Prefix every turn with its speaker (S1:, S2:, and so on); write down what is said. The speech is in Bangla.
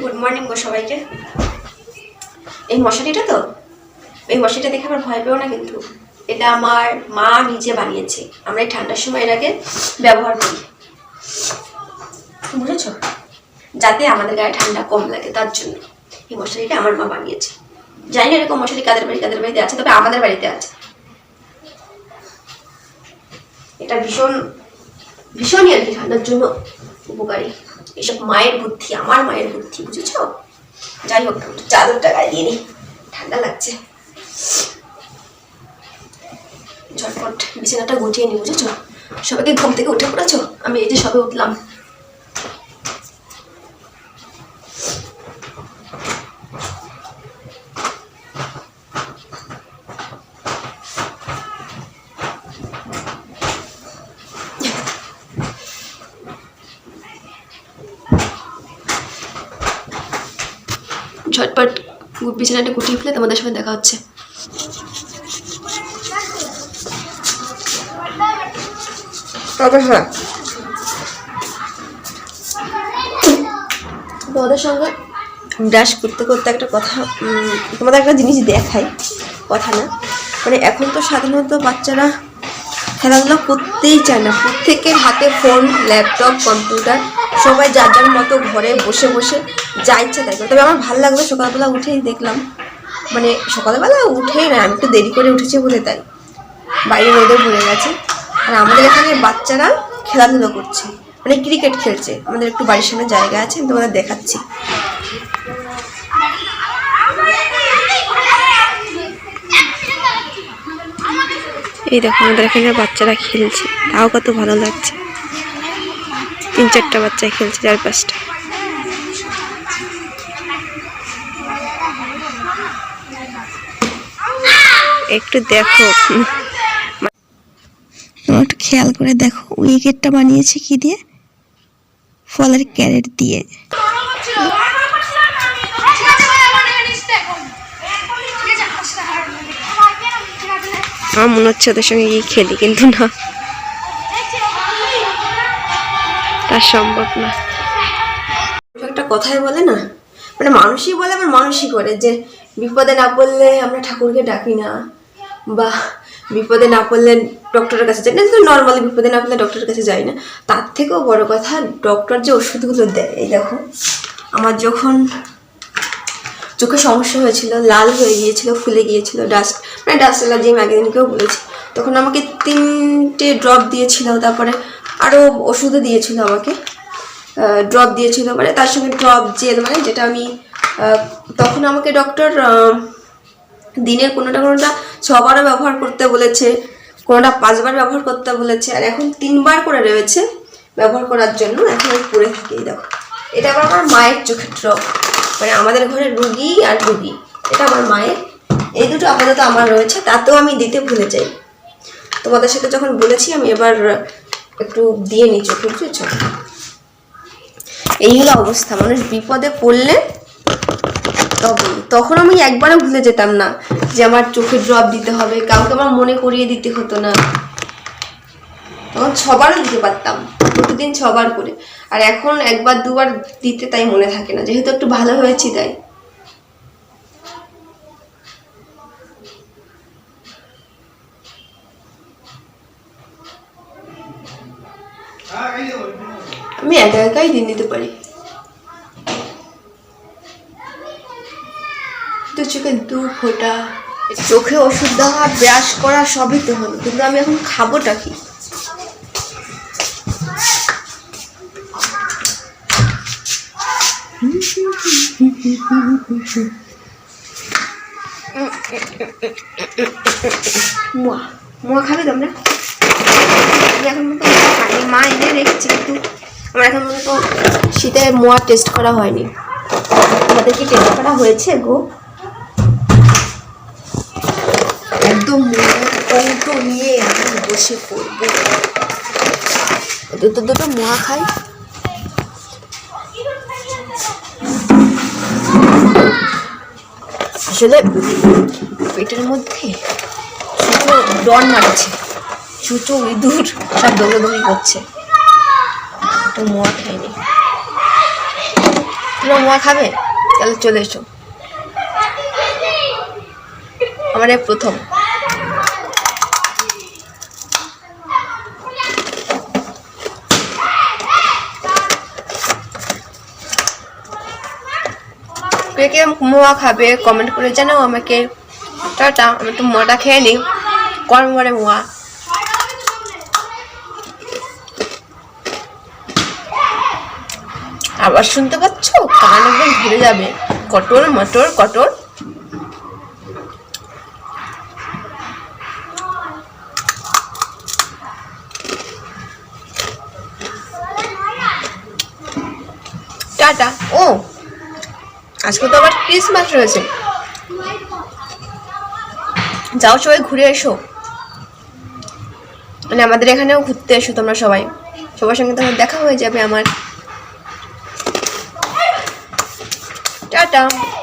S1: গুড মর্নিং গো সবাইকে। এই মশারিটা তো? এই মশারিটা দেখে আমার ভয় পেও না কিন্তু। এটা আমার মা নিজে বানিয়েছে। আমরা এই ঠান্ডার সময় এটাকে ব্যবহার করি। বুঝেছ? যাতে আমাদের গায়ে ঠান্ডা কম লাগে তার জন্য। এই মশারিটা আমার মা বানিয়েছে। জানি না এরকম মশারি কাদের বাড়ি, কাদের বাড়িতে আছে, তবে আমাদের বাড়িতে আছে। এটা ভীষণ, ভীষণই আর কি ঠান্ডার জন্য উপকারী। এসব মায়ের বুদ্ধি, আমার মায়ের বুদ্ধি, বুঝেছ? যাই হোক চাদরটা গায়ে দিয়ে নি। ঠান্ডা লাগছে। ঝটপট বিছানাটা গুটিয়ে নি, বুঝেছ? সবাইকে ঘুম থেকে উঠে পড়েছো? আমি এই যে সবে উঠলাম। ঝটপট বিছানাটা গুটিয়ে ফেলে তোমাদের সঙ্গে দেখা হচ্ছে। তবে হ্যাঁ। তোমাদের সঙ্গে ব্রাশ করতে করতে একটা কথা তোমাদের একটা জিনিস দেখাই। কথা না। মানে এখন তো সাধারণত বাচ্চারা খেলাধুলা করতেই চায় না। প্রত্যেকের হাতে ফোন, ল্যাপটপ, কম্পিউটার, সবাই যার যার মতো ঘরে বসে বসে যা ইচ্ছা তাই তবে আমার ভালো লাগল সকালবেলা উঠেই দেখলাম মানে সকালবেলা উঠেই না, আমি একটু দেরি করে উঠেছি বলে তাই বাইরে রোদে ভরে গেছে। আর আমাদের এখানে বাচ্চারা খেলাধুলো করছে মানে ক্রিকেট খেলছে। আমাদের একটু বাড়ির সামনে জায়গা আছে তোমাদের দেখাচ্ছি। এই দেখো, আমাদের এখানে বাচ্চারা খেলছে। তাও কত ভালো লাগছে। তিন চারটা বাচ্চা খেলছে চার পাঁচটা একটু দেখো। একটু খেয়াল করে দেখো, উইকেটটা বানিয়েছে কি দিয়ে? ফলের ক্যারেট দিয়ে। আমার মনে হচ্ছে ওদের সঙ্গে গিয়ে খেলি, কিন্তু না। তা সম্ভব না। একটা কথাই বলে না? মানে মানুষই বলে, আবার মানুষই করে যে বিপদে না পড়লে আমরা ঠাকুরকে ডাকি না। বা বিপদে না পড়লে ডক্টরের কাছে যাই না। তো নর্মালি বিপদে না পড়লে ডক্টরের কাছে যাই না। তার থেকেও বড় কথা ডক্টর যে ওষুধগুলো দেয়, এই দেখো। আমার যখন চোখে সমস্যা হয়েছিল, লাল হয়ে গিয়েছিল, ফুলে গিয়েছিল ডাস্ট মানে ডাস্ট অ্যালার্জি আমি বলেছি। তখন আমাকে তিনটে ড্রপ দিয়েছিল, তারপরে আরও ওষুধও দিয়েছিল আমাকে। ড্রপ দিয়েছিল মানে তার সঙ্গে ড্রপ জেল মানে যেটা আমি তখন আমাকে ডক্টর দিনের কোনোটা কোনোটা ছবারও ব্যবহার করতে বলেছে, কোনোটা পাঁচবার ব্যবহার করতে বলেছে, আর এখন তিনবার করে রয়েছে ব্যবহার করার জন্য। এখন আমি পরে থাকি দেখো। এটা আবার আমার মায়ের চোখের ড্রপ মানে আমাদের ঘরে রুগী আর রুগী। এটা আমার মায়ের এই দুটো আপাতত আমার রয়েছে, তাতেও আমি দিতে ভুলে যাই। তোমাদের সাথে যখন বলেছি, আমি এবার একটু দিয়ে নিই চোখে, বুঝেছ? এই হলো অবস্থা, মানুষ বিপদে পড়লে তবে তখন আমি একবারও ভুলে যেতাম না যে আমার চোখে ড্রপ দিতে হবে, কাউকে আমার মনে করিয়ে দিতে হতো না। তখন ছবারও দিতে পারতাম, প্রতিদিন ছবার করে। আর এখন একবার, দুবার দিতে তাই মনে থাকে না, যেহেতু একটু ভালো হয়েছি তাই। আমি একা একাই দিন দিতে পারি। তো চোখে দু ফোঁটা, চোখে ওষুধ দেওয়া, ব্রাশ করা, সবই তো হলো। কিন্তু আমি এখন খাবোটা কি? মোয়া মোয়া খাবে তোমরা? আমি এখন মোয়া খাইনি। মা এনে রেখেছি, কিন্তু আমার এখন মতো শীতে মোয়া টেস্ট করা হয়নি। আমাদের কি টেস্ট করা হয়েছে গো? একদম কৌটো নিয়ে আমি বসে পড়ব। দুটো দুটো মোয়া খাই। আসলে পেটের মধ্যে ডন মারছে। ছুঁচো ইঁদুর সব দৌড়াদৌড়ি করছে। তো মোয়া খাইনি তোমরা মোয়া খাবে? তাহলে চলে এসো। আমার প্রথম। কে কে মোয়া খাবে কমেন্ট করে জানাও আমাকে। টাটা, আমি একটু মোয়াটা খেয়ে নিই। গরম গরম মোয়া। আবার শুনতে পাচ্ছ? কান একদম ঘুরে যাবে। কটর মটর কটর টাটা। ও, আজকে তো আবার ক্রিসমাস রয়েছে। যাও সবাই ঘুরে এসো। মানে আমাদের এখানেও ঘুরতে এসো তোমরা সবাই। সবার সঙ্গে তোমার দেখা হয়ে যাবে আমার। টাটা।